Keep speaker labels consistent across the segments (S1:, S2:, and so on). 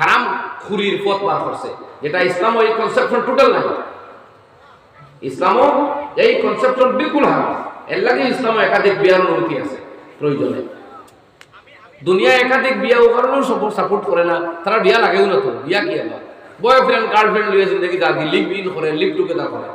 S1: হারাম খুরির পথ বার করছে। যেটা ইসলাম এই কনসেপশন টোটাল নাই। ইসলামও এই কনসেপশন বিলকুল হারাম। এর লাগে ইসলাম একাধিক বিয়ার অনুমতি আছে প্রয়োজনে। দুনিয়া একাধিক বিয়া ও কারণেও সাপোর্ট করে না। তারা বিয়া লাগেও না তো। বিয়া কি আমার বয়ফ্রেন্ড গার্লফ্রেন্ড লিয়ে জিন্দগি দাদি লিভ ইন করে লিভ টুগেদার করে।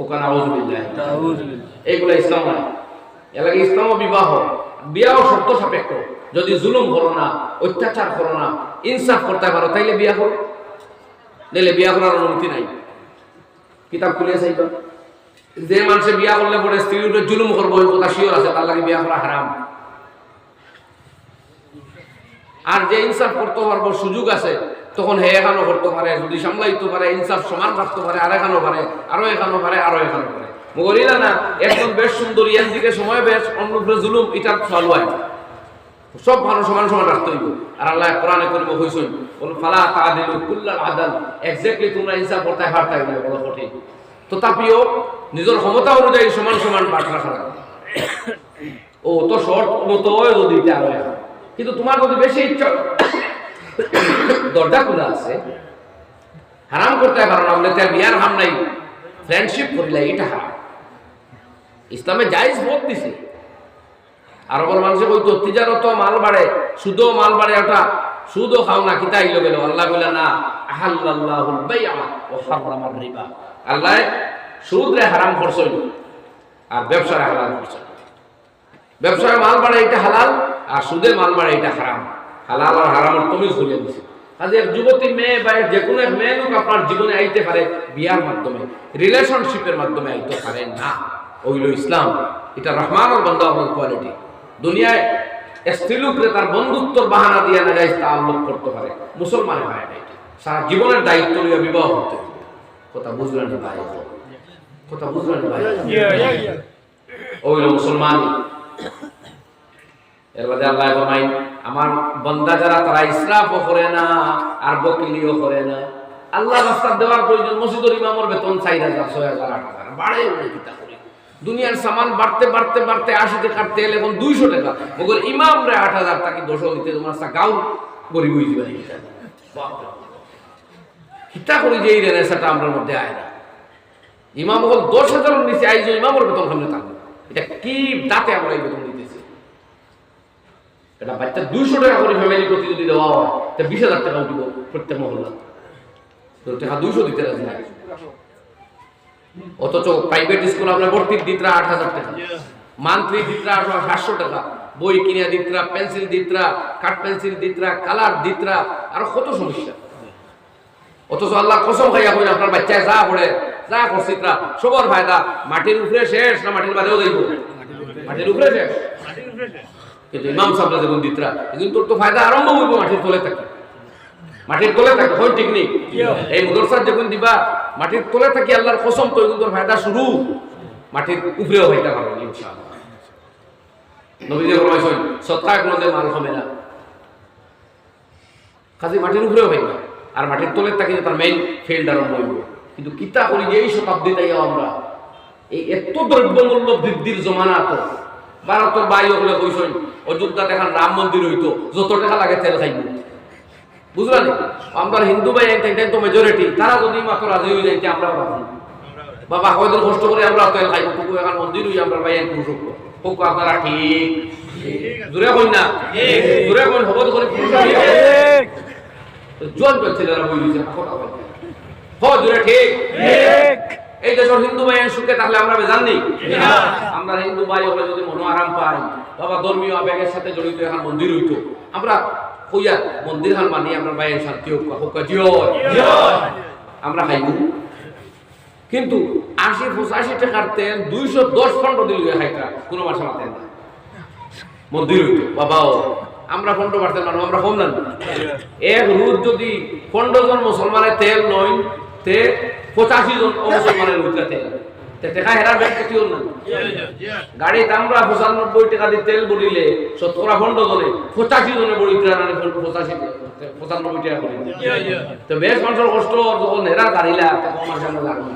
S1: ওখানে আউজুবিল্লাহ এইগুলো ইসলাম নয় এলাকা ইসলাম বিবাহ। বিয়াও শর্ত সাপেক্ষ। যদি জুলুম করো না অত্যাচার করো না ইনসাফ করতে পারো, তাইলে বিয়া করো নাইলে বিয়া করার অনুমতি নাই। কিতাব খুলিয়ে চাইবা। যে মানুষে বিয়া করলে পরে স্ত্রীর উপরে জুলুম করব ওই কথা শিওর আছে, তার লাগে বিয়া করা হারাম। আর যে ইনসাফ করতে পারব, সুযোগ আছে, তখন হে এখানো করতে পারে, যদি সামলাইতে পারে, ইনসাফ সমান রাখতে পারে, আর এখানো পারে, আরও এখানো পারে, আরও এখানো পারে। মগরিলা না, একদম বেশ সুন্দর ইয়ান দিকে সময় বেশ অন্য জুলুম, এটা চালু হয় সব মানুষ সমান সমান রাখতে হইব। আর আল্লাহ কোরআনে করব হইছই বল ফালা তাদিলু কুল্লাল আদাল। এক্স্যাক্টলি তোমরা ইনসাফ করতে পারতাই না বড় কঠিন তথাপিও নিজের ক্ষমতা অনুযায়ী সমান সমান বাট রাখা লাগে ও, তো শর্ট মতো যদি আরও কিন্তু তোমার যদি বেশি ইচ্ছা দরজা খোলা আছে, হারাম করতে পারো না আমরা তার বিয়ার হাম নাই। ফ্রেন্ডশিপ করিলে এটা হারাম। ইসলামে জায়েজ বোধ দিছে। আর বল মানুষে কইতো তিজারত মাল বাড়ে, সুদও মাল বাড়ে ওটা, সুদও খাও না, কিতা আইলো গেল আল্লাহ কইলা, না আহাল্লাহুল বাইআ ওয়া হারামার রিবা। আল্লাহ সুদ রে হারাম করছই আর ব্যবসারে হালাল করছই ব্যবসায় মাল বাড়ে এটা হালাল, আর সুদে মাল বাড়ে এটা হারাম। হালাল আর হারামের তুমি খুলিয়ে দিছে। কাজে এক যুবতী মেয়ে বা যে কোনো এক মেয়ে লোক আপনার জীবনে আইতে পারে বিয়ার মাধ্যমে রিলেশনশিপের মাধ্যমে আইতে পারে না। ওইল ইসলাম। এটা রহমান আর বন্ধা আমার কোয়ালিটি দুনিয়ায় স্ত্রীলোকরে তার বন্ধুত্বর বাহানা দিয়ে না যায় তা আলোক করতে পারে। মুসলমানের না সারা জীবনের দায়িত্ব নিয়ে বিবাহ হতে কথা বুঝলেন ভাই? কথা বুঝলেন ভাই? ওইল মুসলমান। আল্লাহ ফরমাই আমার বন্দা যারা, তারা ইসরাফও করে না, আর বকিলিও করে না। আল্লাহ রাস্তা দেওয়ার প্রয়োজন মসজিদের ইমামর বেতন চাই হাজার, ছয় হাজার, আট হাজার, বাড়ে করে। দুনিয়ার সামান বাড়তে বাড়তে বাড়তে, আশিতে কাটতে এলে এখন দুইশো টাকা। মগর ইমাম রে আট হাজার টাকা দশও দিতে, তোমার গাও গরিব হয়ে যাবে কিতা করি যে এই রেনেসাটা আমরা মধ্যে আয় না। ইমাম হল দশ হাজারের নিচে আইজ ইমামর বেতন সামনে থাকবে। এটা কি দাঁতে আমরা এই বেতন দিতেছি? এটা বাচ্চা দুইশো টাকা করে ফ্যামিলি প্রতি যদি দেওয়া হয়, তা বিশ হাজার টাকা দিব প্রত্যেক মহল্লা টাকা দুইশো দিতে রাজি না। অথচ প্রাইভেট স্কুল আমরা ভর্তি দিতরা আট হাজার টাকা। মান্থলি দিতরা সাতশো টাকা। বই কিনে দিতরা পেন্সিল দিতরা কাঠ পেন্সিল দিতরা কালার দিতরা আর কত সমস্যা। অথচ আল্লাহ কসম খাইয়া কইন আপনার বাচ্চায় যা পড়ে যা করছি তা সবর ফায়দা। মাটির উপরে শেষ না মাটির বাদেও যাইব? মাটির উপরে শেষ। কিন্তু ইমাম সাহেবরা যেমন দিতরা কিন্তু তোর তো ফায়দা আরম্ভ হইব মাটির তলে থাকি। মাটির তলে থাকে ঠিক নেই? এই মুদরসার যখন দিবা মাটির তলে থাকি আল্লাহর কসম তো কিন্তু ফায়দা শুরু। মাটির উপরেও হইতে পারবে না আর মাটির তার মেইন কিন্তু কিতা করি এই শতাব্দীতে আমরা? এই এত অযোধ্যা দেখান, রাম মন্দির হইতো, যত টাকা লাগে তেল খাইব। বুঝলেন? আমরা হিন্দু ভাই এটাই তো মেজরিটি তারা যদি মাত্র রাজি হয়ে যাইতে আমরা ভাবি বাবা কয়দিন কষ্ট করে আমরা তেল খাইব টুকু এখন মন্দির হই আমরা ভাই পুরুষ হোক আপনারা ঠিক। জোরে কই না? জোরে কই হব তো করে জোয়ান ছেলেরা বই দিয়েছে কথা হ জোরে ঠিক। এই দেশের হিন্দু ভাই সুখে তাহলে আমরা বেজান নেই? আমরা হিন্দু ভাই হলে যদি মনো আরাম পাই বাবা ধর্মীয় আবেগের সাথে জড়িত এখন মন্দির হইতো। আমরা কইয়া মন্দির মানি আমরা ভাই শান্তি আমরা খাইব। কিন্তু আশি পঁচাশি টাকার তেল, দুইশো দশ পনেরো দিল খাইতা, কোনো মাসে মাতেন না মন্দির হইতো, বাবাও। আমরা পনেরো পার্সেন্ট মানুষ, আমরা কম না এক রুট যদি পনেরো জন মুসলমানের তেল নয় তে পঁচাশি জন মুসলমানের তেল। টেকা হেরার ব্যাগ ক্ষতিও না। গাড়িতে আমরা পঁচানব্বই টাকা দিয়ে তেল বলিলে শতকরা পনেরো জনে পঁচাশি জনে বলি পঁচাশি কষ্ট, যখন হেরা গাড়িলা তখন আমার সামনে লাগবে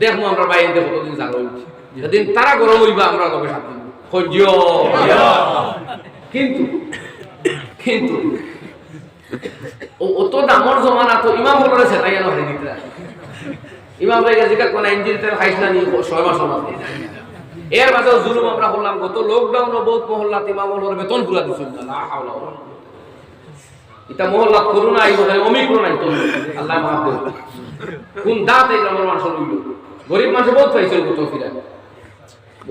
S1: দেখব আমরা বাইরে কতদিন জানো যেদিন তারা গরম হইবা, আমরা তবে কিন্তু কিন্তু অত দামর জমানা তো ইমাম হলো রে সেটাই যেন হারি দিতে ইমাম ভাই গেছে কোন ইঞ্জিন তেল খাইছ না নি ছয় মাস মাঝে এর মাঝেও জুলুম আমরা করলাম গত লকডাউন বহুত মহল্লাত ইমাম বেতন পুরা দিছিল না হাওলা। এটা মহল্লা করোনা আইব তাই অমিক্রণ আইতো আল্লাহ মাফ দেব কোন দাঁত এই গ্রামের মানুষ হইল গরিব মানুষ বহুত পাইছিল গত ফিরা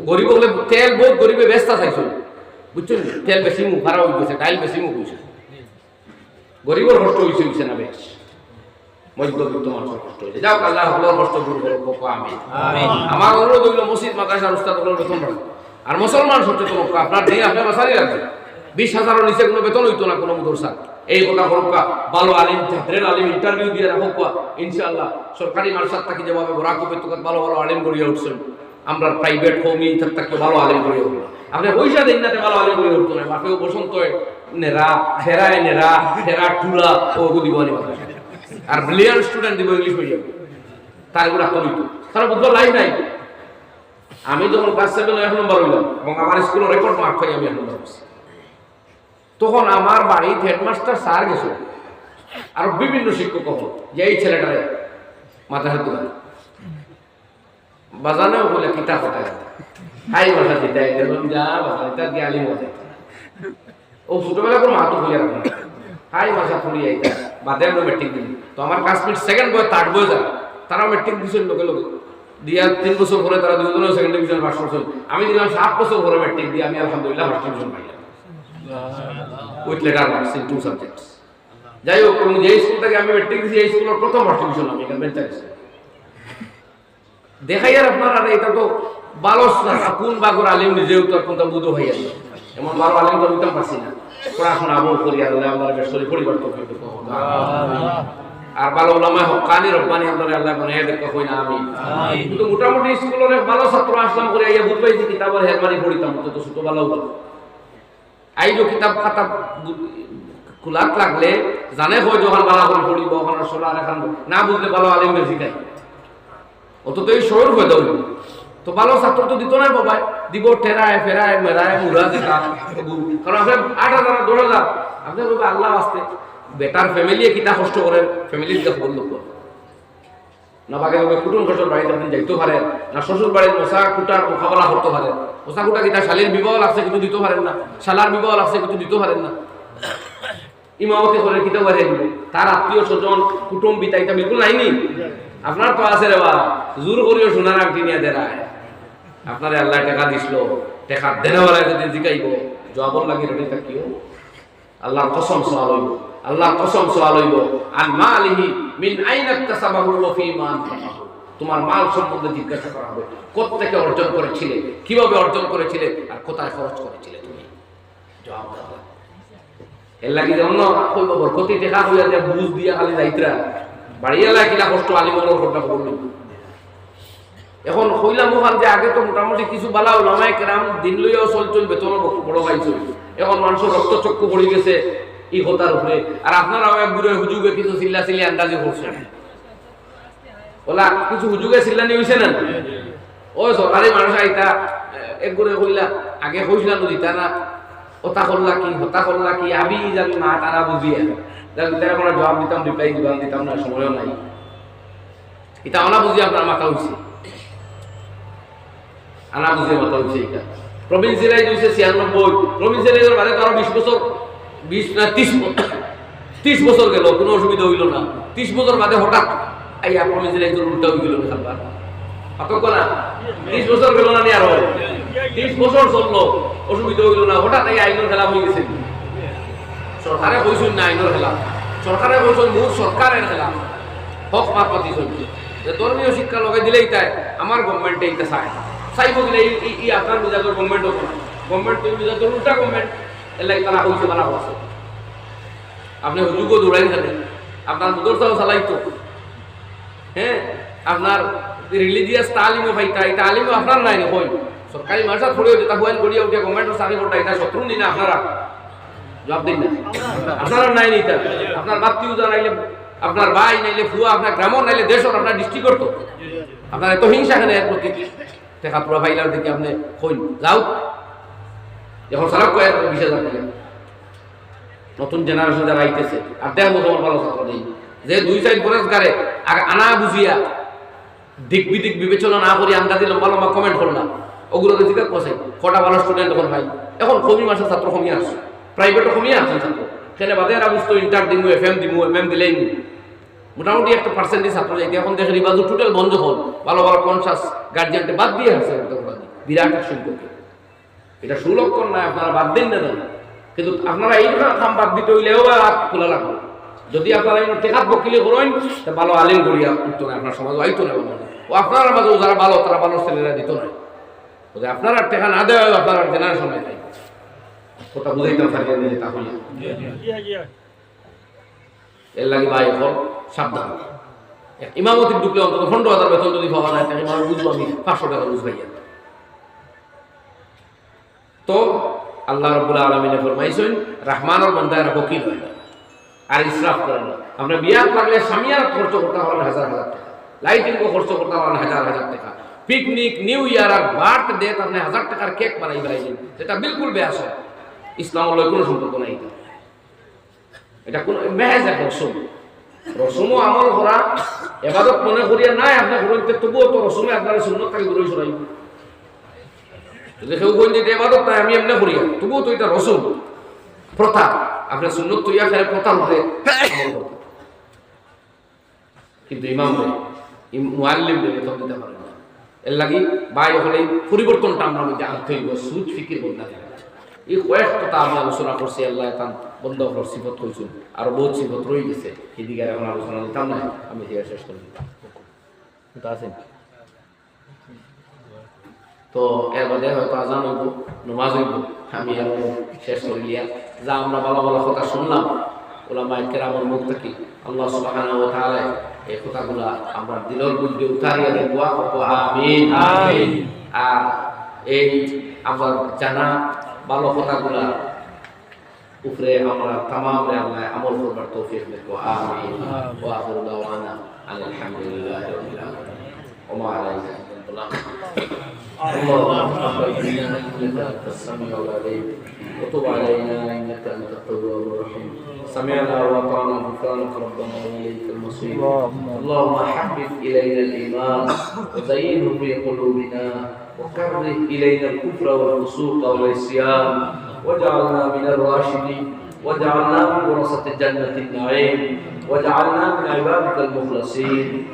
S1: গরিব হলে তেল বহুত গরিবে ব্যস্ত চাইছিল বুঝছেন? তেল বেশি মুখ, ভাড়া গেছে ডাইল বেশি মুখ হয়েছে গরিবের কষ্ট হয়েছে না বেশ। মধ্যবিত্ত মানুষের কষ্ট হয়েছে। যাও আল্লাহ সকলের কষ্ট দূর করব আমি আমার অনুরোধ হইল মসজিদ মাদ্রাসার উস্তাদ বেতন বাড়ো আর মুসলমান সচেতন হোক আপনার দিন আপনি বাসারই রাখবেন বিশ হাজারের নিচে কোনো বেতন হইতো না কোনো মুদরসা এই কথা ভালো আলিম ছাত্রের আলিম ইন্টারভিউ দিয়ে রাখুক ইনশাআল্লাহ সরকারি মার্শাল থাকি যেভাবে বরাকু ভালো ভালো আলিম গড়িয়ে উঠছেন। আমরা প্রাইভেট হোম ই থাকি ভালো আলিম গড়িয়ে উঠবো। আপনি পয়সা দিন না ভালো আলিম গড়িয়ে উঠতো না। বাপেও বসন্ত নেরা ফেরায় নেরা ফেরা টুরা ও দিব আর ব্রিলিয়ান্ট স্টুডেন্ট দিব ইংলিশ মিডিয়াম তার এগুলো করিত তারা বুঝব লাইফ নাই। আমি যখন ক্লাস সেভেন এক নম্বর হইলাম এবং আমার স্কুলের রেকর্ড মার্ক পাই, আমি এক নম্বর তখন আমার বাড়ির হেডমাস্টার স্যার গেছিল আর বিভিন্ন শিক্ষক হল, যে এই ছেলেটারে মাথা হাত দিলাম বাজানেও বলে কিতা কথা হাই বাসা দিতে একদম যা, বাসা দিতে দিয়ে আলিম ও ছোটবেলা করে মাহাতো খুলে রাখলাম হাই বাসা ফুলি আইতা। বাদে আমরা মেট্রিক দিলি তো আমার Kashmir second boy third boy যারা তারাও মেট্রিক দিয়েছিল লোকে লোকে। দিয়া তিন বছর পরে তারা দুজনেও সেকেন্ড ডিভিশন পাস করছিল। আমি দিলাম সাত বছর পরে মেট্রিক দিয়ে আমি আলহামদুলিল্লাহ ফার্স্ট ডিভিশন পাইলাম। With letter marks in two subjects যাই হোক এবং যে স্কুল থেকে আমি মেট্রিক দিয়েছি এই স্কুলের প্রথম ফার্স্ট ডিভিশন আমি এখানে বেঞ্চার দেখাই আর আপনার এটা তো ভালো না, কোন বাগর আলিম নিজেও তো এখন তো বুধ হয়ে যাবে এমন ভালো আলিম তো বুঝতে পারছি না। পড়াশোনা আমল করি আল্লাহ আমরা বেশ করে পরিবর্তন করতে আর ভালো ওলামায় হকানি রব্বানি আল্লাহ মানে দেখো কই না আমি কিন্তু মোটামুটি স্কুলের ভালো ছাত্র আসলাম করে ইয়া বুঝ পাইছি কিতাবের হেরমানি পড়িতাম তো ছোট ভালো আইজো কিতাব খাতা খোলাত লাগলে জানে হয় যখন বালা করে পড়িব ওখানে এখন না বুঝলে ভালো আলিম বেশি খাই অত তো এই শহর হয়ে দৌড় তো ভালো ছাত্র তো দিত না বাবাই। দিব টেরায় ফেরায় মেরায় মুরা যেটা কারণ আপনি আট হাজার দশ হাজার আপনি বলবে আল্লাহ আসতে বেটার ফ্যামিলি কিতা কষ্ট করেন ফ্যামিলির দিকে বলল না বাকে বাকে কুটুম খসর বাড়িতে আপনি যাইতে পারেন না শ্বশুর বাড়ির মশা কুটার মোকাবেলা করতে পারেন মশা কুটা কিতা শালির বিবাহ লাগছে কিন্তু দিতে পারেন না। শালার বিবাহ লাগছে কিছু দিতে পারেন না। ইমামতি করে কিতে পারে তার আত্মীয় স্বজন, কুটুম বিতাইতা বিলকুল নাইনি। আপনার তো আছে রে বা জোর করিও সোনার আংটি নিয়ে দেরায় আপনারে আল্লাহ টাকা দিছিল, টাকা দেনেওয়ালা যদি জিকাইব জবাব লাগি রেডি থাকিও আল্লাহর কসম সওয়াল হইব, আল্লাহর কসম সওয়াল হইব। আন মালিহি মিন আইনা তাসাবাহু ওয়া ফীমা আনফাকাহু তোমার মাল সম্বন্ধে জিজ্ঞাসা করা হবে, কোত্থেকে অর্জন করেছিলে, কীভাবে অর্জন করেছিলে, আর কোথায় খরচ করেছিলে তুমি? জবাব দাও। এর লাগি যেমন কইব বরকতি হইয়া যে বুঝ দিয়া খালি যাইতরা। বাড়িয়ে লাগে কিলা কষ্ট আলিমনের ঘটনা করল এখন হইলাম ওখান যে আগে তো মোটামুটি কিছু বালা ওলামায় কেরাম দিন লইয়াও চল চল বেতনও বড় পাইছিল এখন মানুষের রক্তচক্ষু পড়ে গেছে ই হতার উপরে। আর আপনারাও এক দূরে হুজুগে কিছু চিল্লা চিল্লি আন্দাজি করছেন। ওলা, কিছু হুজুগে হয়েছে না? সরকারি মানুষ আইতা এক করে কইলা, আগে কইছিলাম দিতা না হতা করলা কি, হতা করলা কি, আবি যাবি মা তারা বুঝিয়ে। যাবি তারা কোনো জবাব দিতাম রিপ্লাই দিতাম দিতাম না, সময়ও নাই। এটা আনা বুঝি আপনার মাথা হইছে আনা বুঝিয়ে মাথা হইছে এটা প্রবীণ সিরাই দুইশো ছিয়ানব্বই, প্রবীণ সিরাইজের বাদে তো আরও বিশ বছর, বিশ না ত্রিশ ত্রিশ বছর গেল, কোনো অসুবিধা হইল না। ত্রিশ বছর বাদে হঠাৎ আইয়া প্রবীণ সিরাইজের উল্টা হয়ে গেল অতক্য না? ত্রিশ বছর গেল না আরও? ত্রিশ বছর চলল, অসুবিধা হইল না। হঠাৎ এই আইনের খেলা হয়ে গেছে। সরকারে কইছেন না আইনের খেলা সরকারে কইছেন মূল সরকারের খেলা হক মাত পাতি চলছে ধর্মীয় শিক্ষা লগাই দিলেই তাই, আমার গভর্নমেন্টে এইটা চায় চাইব এই- এই আপনার মিজাজের গভর্নমেন্ট হোক না। গভর্নমেন্ট উল্টা গভর্নমেন্ট এর তারা হইছে বানা হচ্ছে আপনি হুজুগও দৌড়াই থাকেন। আপনার মুদরসাও চালাইতো হ্যাঁ আপনার রিলিজিয়াস তালিমও পাইতা এই তালিমও আপনার নাই কই সরকারি মাসা থোড়িও যেটা হুয়ান করিয়া উঠে গভর্নমেন্টের চাকরি করতে এটা শত্রু নি না আপনারা জবাব দিন না। আপনারা নাই নি তা আপনার বাত্তিও জানাইলে আপনার ভাই নাইলে ফুয়া আপনার গ্রামও নাইলে দেশর আপনার ডিস্ট্রিক্টর তো। আপনার এত হিংসা এর প্রতি দেখা পুরো ভাইলার দিকে আপনি কইন যাও যখন সারা কয়েক বিশ হাজার টাকা নতুন জেনারেশন যারা আইতেছে আর দেখব তোমার ভালো ছাত্র নেই যে দুই সাইড বরেস গারে আর আনা বুঝিয়া দিক বিদিক বিবেচনা না করি আন্দাজি লম্বা লম্বা কমেন্ট করলাম ওগুলো জিজ্ঞাসা করছে কটা ভালো স্টুডেন্ট এখন ভাই। এখন কমি মাসে ছাত্র কমিয়ে আসছে প্রাইভেটও কমিয়ে আসছেন ছাত্র সেখানে বাদে এরা বুঝতো ইন্টার দিমু এফ এম দিমু এম এম দিলেই নি। মোটামুটি একটা পার্সেন্টেজ ছাত্র যাইতে। এখন দেখে রিবাজু টোটাল বন্ধ হল ভালো ভালো কনসাস গার্জিয়ানকে বাদ দিয়ে আসছে। বিরাট সম্পর্কে এটা সুলক্ষণ নয় আপনারা বাদ দিন না কিন্তু আপনারা এই কাম বাদ দিতে হইলেও হাত খোলা লাগবে যদি আপনারা এই টেকাত বকিলে করেন তা ভালো আলিম করিয়া উঠতো না আপনার সমাজ আইতো না ও আপনার মাঝেও যারা ভালো তারা ভালো ছেলেরা দিত না। যদি আপনারা টেকা না দেওয়া হয় আপনারা জেনারেশন কথা বুঝাইতে পারবেন তাহলে। এর লাগে ভাই এখন সাবধান। ইমামতির ঢুকলে অন্তত পনেরো হাজার বেতন যদি পাওয়া যায় তাহলে ইমাম বুঝব আমি, পাঁচশো টাকা বুঝবাইয়া তো আল্লাহ রব্বুল আলমিনে ফরমাইছেন, রহমানের বান্দারা বকিল হয় না, আর ইসরাফ করে না। আমরা বিয়ার লাগলে সামিয়ার খরচ করতে পারেন হাজার হাজার টাকা। লাইটিং খরচ করতে পারেন হাজার হাজার টাকা। পিকনিক, নিউ ইয়ার আর বার্থ ডে আপনি হাজার টাকার কেক বানাই বেড়াইছেন সেটা বিলকুল বেয়াস। হয় ইসলামের কোনো সম্পর্ক নাই এটা। কোন মেহেজ এক রসম রসমও আমল করা, এবাদত মনে করিয়া নাই, আপনার করিতে তবুও তো রসমে আপনার সুন্নত থাকে দূরে সরাইব যদি কেউ এবাদত নাই আমি এমনি করি। তবুও তো এটা রসম প্রথা, আপনার সুন্নত তৈয়া খেলে প্রথা করতে। কিন্তু ইমাম মুআল্লিম বেতন দিতে পারে এর লাগি বাই হলে পরিবর্তনটা আমরা মধ্যে আনতে হইব সুচ ফিকির বন্ধা দেয় এই কয়েক কথা আমি আলোচনা করছি আল্লাহ তান বন্ধ করার সিফত করছেন আর বহুত সিফত রয়ে গেছে এদিকে এখন আলোচনা দিতাম না আমি দিয়ে শেষ করে। দিতাম তো আছেন তো এর বাদে হয়তো আজান হইব নমাজ হইব আমি আর শেষ করে লিয়া। যা আমরা ভালো ভালো কথা শুনলাম ওলামা কেরামের মুখ থেকে আল্লাহ সুবহানাহু ওয়া তাআলা এই কথাগুলা আমরা দিলের বুদ্ধি উতারিয়া দেব আমিন। আমিন। আর এই আমার জানা ভালো কথাগুলা উপরে আমরা তামাম রে আল্লাহ আমল করবার তৌফিক দেব আমিন ওয়া আখিরু দাওয়ানা আলহামদুলিল্লাহি রাব্বিল আলামিন ওয়া মা আলাইনা ইল্লাল্লাহ اللهم تقبل منا انك انت السميع العليم وتب علينا انك انت التواب الرحيم سمعنا واطعنا غفرانك ربنا واليك المصير اللهم حبب الينا الايمان وزينه في قلوبنا وكره إلينا الكفر والفسوق والعصيان واجعلنا من الراشدين واجعلنا من ورثة جنة النعيم واجعلنا من عبادك المخلصين.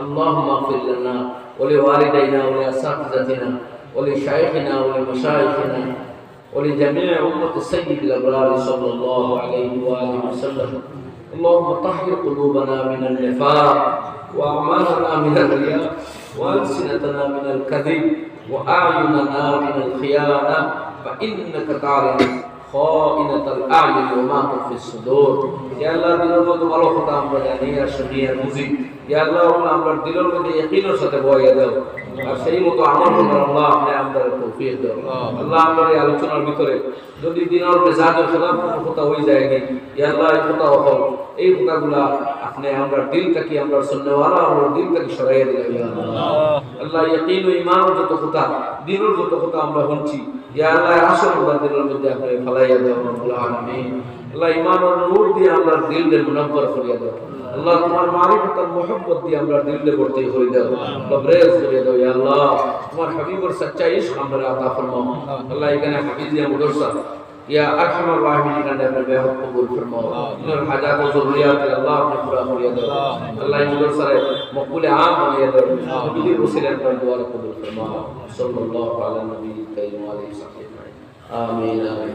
S1: اللهم اغفر لنا ولوالدينا ولأساتذتنا ولشيخنا ولمشايخنا ولجميع أمة السيد الأبرار صلى الله عليه وآله وسلم. اللهم طهر قلوبنا من النفاق وأعمالنا من الرياء وألسنتنا من الكذب وأعيننا من الخيانة فإنك تعلم خائنة الأعين وما تخفي الصدور يا الله দিনের মধ্যে ভালো কথা আমরা জানি আর শুনি আর বুঝি ইয়া আল্লাহ আমরা আমরা দিলের মধ্যে ইয়াকিনের সাথে বয়া দাও আর সেই মতো আমল করার আল্লাহ আপনি দাও আল্লাহ আমরা এই আলোচনার ভিতরে যদি দিনের মেজাজের খেলাফ কোনো কথা হয়ে যায় নি ইয়া এই কথা হল। এই কথাগুলা আপনি আমরা দিলটাকে আমরা শুননেওয়ালা আমরা দিলটাকে সরাইয়া দিলাম। আল্লাহ। ইয়াকিন ও ঈমানের যত কথা দিনের যত কথা আমরা শুনছি ইয়া আল্লাহ আসল বাতিলের মধ্যে আপনি ফলাইয়া দাও রব্বুল আলামিন আল্লাহ ঈমান ও নূর দিয়ে আমরা দিলকে মুনাব্বর করিয়া দাও আল্লাহ তোমার মারিফত আর মোহব্বত দিয়ে আমরা দিলকে ভর্তি করে দাও লবরেজ করে দাও, ইয়া আল্লাহ। তোমার হাবিবর সচ্চা আমরা আতা ফরমাও। আল্লাহ এখানে হাফিজিয়া মুদরসা ইয়া আরহামার রাহিমিন, এখানে আপনার বেহদ কবুল ফরমাও। তোমার হাজাত ও জরুরিয়াত আল্লাহ, আপনি পুরা করিয়া দাও। আল্লাহ এই মুদরসারে মকবুলে আম বানিয়ে দাও। হাবিবির ওসিলায় আপনার দোয়া কবুল ফরমাও। সাল্লাল্লাহু আলা নবী কারীম আলাইহি সাল্লাম আমিন আমিন।